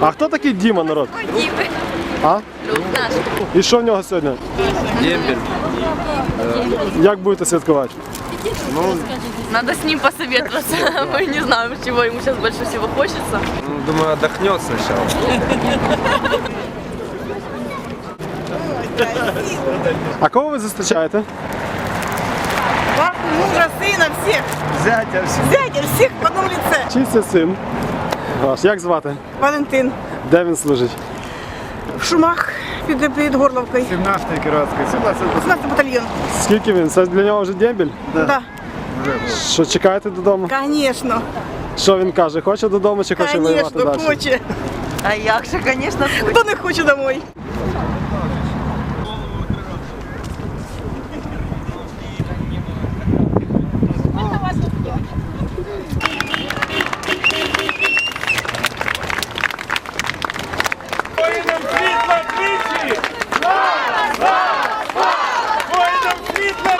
А хто такий Діма, народ? Діми. А? Друг наш. І що в нього сьогодні? Дембель. Як будете святкувати? Надо с ним посоветоваться. Мы не знаем, чего ему сейчас больше всего хочется. Ну, Думаю, отдохнет сначала. А кого ви зустрічаєте? Папу, мужа, сына, всех. Зятя все. Дядя, всех в одном лице. Чий це син? Ваш. Як звати? Валентин. Де він служить? В Шумах під, під Горловкою. 17 Кіровської, 17 16 батальйон. Скільки він? Це для нього вже дембіль? Да. Що чекаєте додому? Конечно. Що він каже? Хоче додому чи хоче воювати Конечно, далі? хоче. А як же, конечно, Хто не хоче домой? Воїнам світла двічі! Слава! Слава! Воїнам світла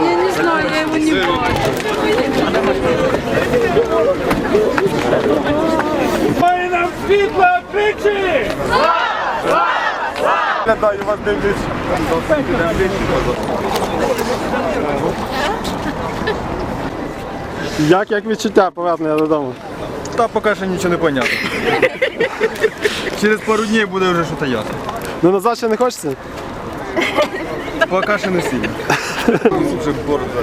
Я не знаю, я його не бачу. Воїнам світла двічі! Слава! Слава! Слава! Глядаю, вас дивлюсь. Як, як відчуття повернення додому? Та поки що нічого не понятно. Через пару днів буде вже щось ясно. Ну назад ще не хочеться? Поки що не сильно. Вже борода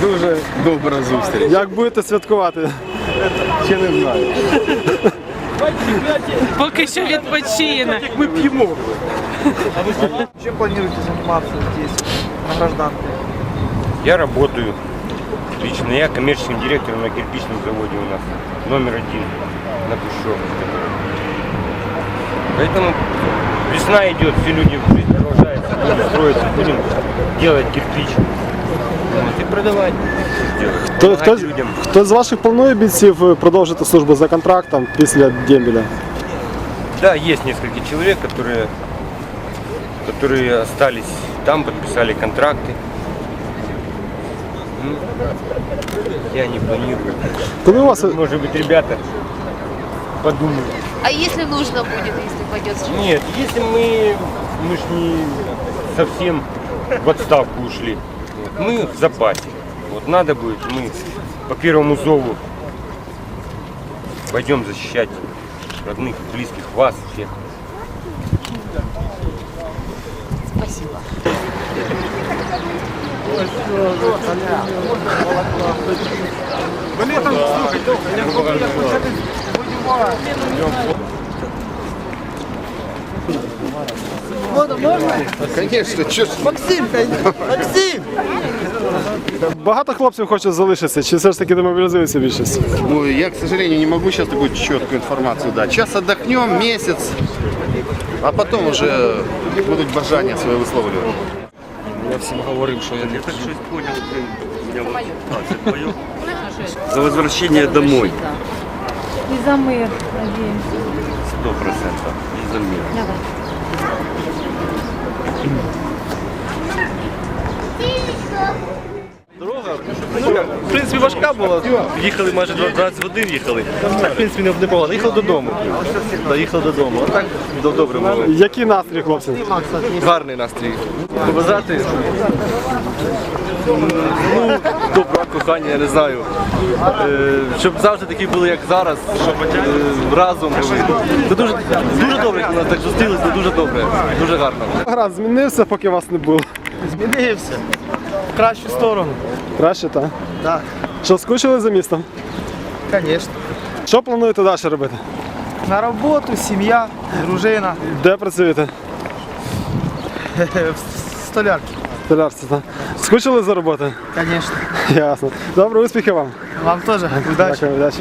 Дуже добра зустріч. Як будете святкувати? Ще не знаю. Поки що відпочинок. Ми п'ємо. Чем планируете заниматься здесь, на гражданке? Я работаю. Лично я коммерческим директором на кирпичном заводе у нас. Номер один на Пущевке. Поэтому весна идет, все люди в жизнь продолжается. Будем строиться, будем делать кирпич. Вот, и продавать. Делать, Хто, помогать хтось, людям. хтось з ваших планує бійців е, продовжити службу за контрактом після дембіля? Да, есть несколько человек, которые, которые остались там, подписали контракты. Ну, Я не планирую. Коли у вас Может быть, ребята подумают. А если нужно будет, если пойдет Нет, если мы, мы ж не совсем в отставку ушли. Мы в запасе. Вот надо будет, мы по первому зову пойдем защищать родных, близких, вас всех. багато хлопців хочуть залишитися, чи все ж таки демобілізується більшість? Ну, я, к сожалению, не могу сейчас такую четкую информацию дать. Сейчас отдохнем месяц, а потом уже будут бажания свои висловлювати. Я всім говорив, що я не хочу. За возвращение домой. И за мир, надіємося. Сто процентов. И за мир. В важка була. Їхали майже 12 годин їхали. Так, в принципі, не непогано. Їхали додому. Да, їхали додому. А так до- добре було. Який настрій, хлопці? Гарний настрій. Побажати. Ну, добра, кохання, я не знаю. Е, Щоб завжди такі були, як зараз, щоб е, разом були. Це дуже, дуже добре, як нас так зустрілися, це дуже добре, дуже гарно. Град змінився, поки вас не було. Змінився. В кращу сторону. Краще, так? Так, Що, скучили за містом? звісно. Що плануєте далі робити? На роботу, сім'я, дружина, Де працюєте? В Столярці, так? Скучили за роботою? Звісно. Ясно. Добре, успіхів вам. Вам теж. Удачі. Дякую, удачі.